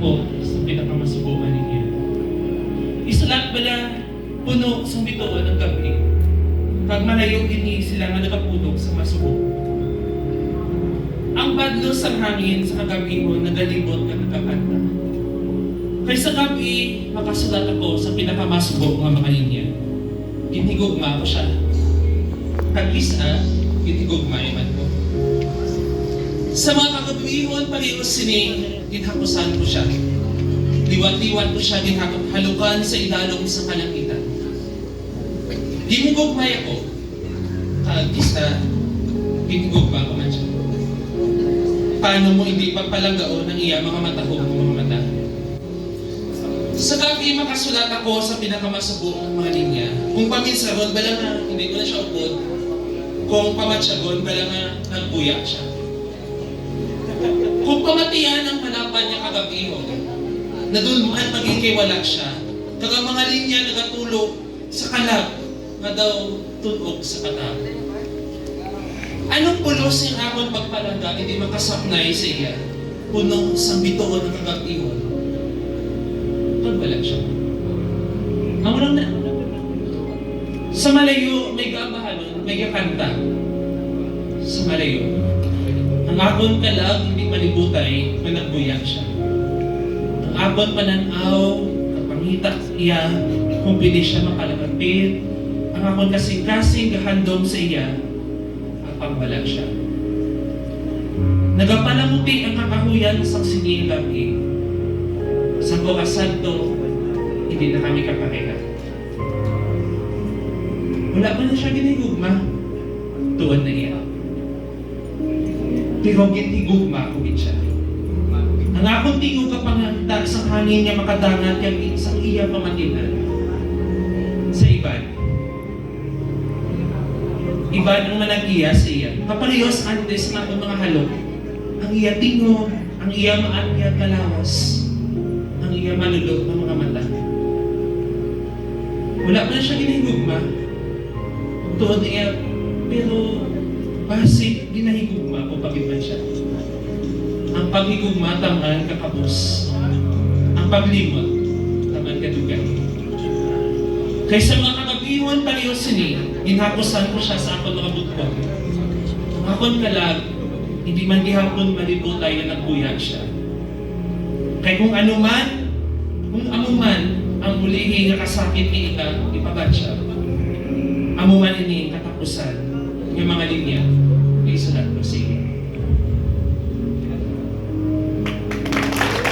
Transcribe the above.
po sa pinakamasubukan ninyo. Isulat bala puno sa bituon ng gabi. Pag malayo ini sila nga nakapunog sa masubo. Ang badlo sa hangin sa kagabi mo nagalibot ka nagkakanta. Kay sa gabi, makasulat ako sa pinakamasubo nga mga linya. Ginhigugma ko siya. Kag-isa, ginhigugma man ko. Sa mga kagabihon, paliwas sini, ginhakusan ko siya. Liwat-liwat ko siya, ginhalukan sa idalong sa kalangitan. Ginhigugmay ako. Kag-isa, ginhigugma ko man siya. Paano mo hindi papalagaon ng iya mga matahong mga mata? Sa gabi, makasulat ako sa pinakamasabo ng mga linya. Kung paminsaron, bala nga, hindi ko na siya upod. Kung pamatsyagon, bala nga, nagbuyak siya. Kung pamatiyan ang panapan niya kagabi, oh, na doon man magiging wala siya. Kaga mga linya nagatulog sa kalab, nga daw tunog sa katap. Anong pulos yung akong pagpalaga, hindi makasapnay sa iya? Puno sa bituon ng kagabi, pag wala siya. Ang na. Sa malayo, may gabahanon, may kakanta. Sa malayo. Ang akon kalag, hindi malibutay, managbuyak siya. Ang akon pananaw, kapangita iya, kung pili siya makalapit. Ang akon kasing-kasing gahandom sa iya, ang pangwala siya. Nagapalamuti ang kakahuyan sa sinilang eh. Sa Boga Santo, hindi na kami kapareha. Wala pa na siya ginigugma. Tuwan na iya. Pero ginigugma ko siya. Ang akong tingog kapanganta sa hangin niya makadangat kang isang iya pamatinan. Sa iban. Iban ang manag-iya sa iya. Kaparehos antes na mga halok. Ang iya tingog, ang iya maanyat kalawas ang iya malulog ng mga mata. Wala pa na siya ginahigugma. Tuod iya, pero basic ginahigugma kung pagiban siya. Ang paghigugma taman kakabos. Ang paglimot taman kadugay. Kaysa mga kagabiwan pareho sini, ginhapusan ko siya sa akong mga butwag. Ang akong kalag, hindi man gihapon malibutay na nagbuyan siya. Kay kung ano man, kung ano man ang mulihi nga kasakit ni ika, ipabat siya. Amo man ini katapusan ng mga linya.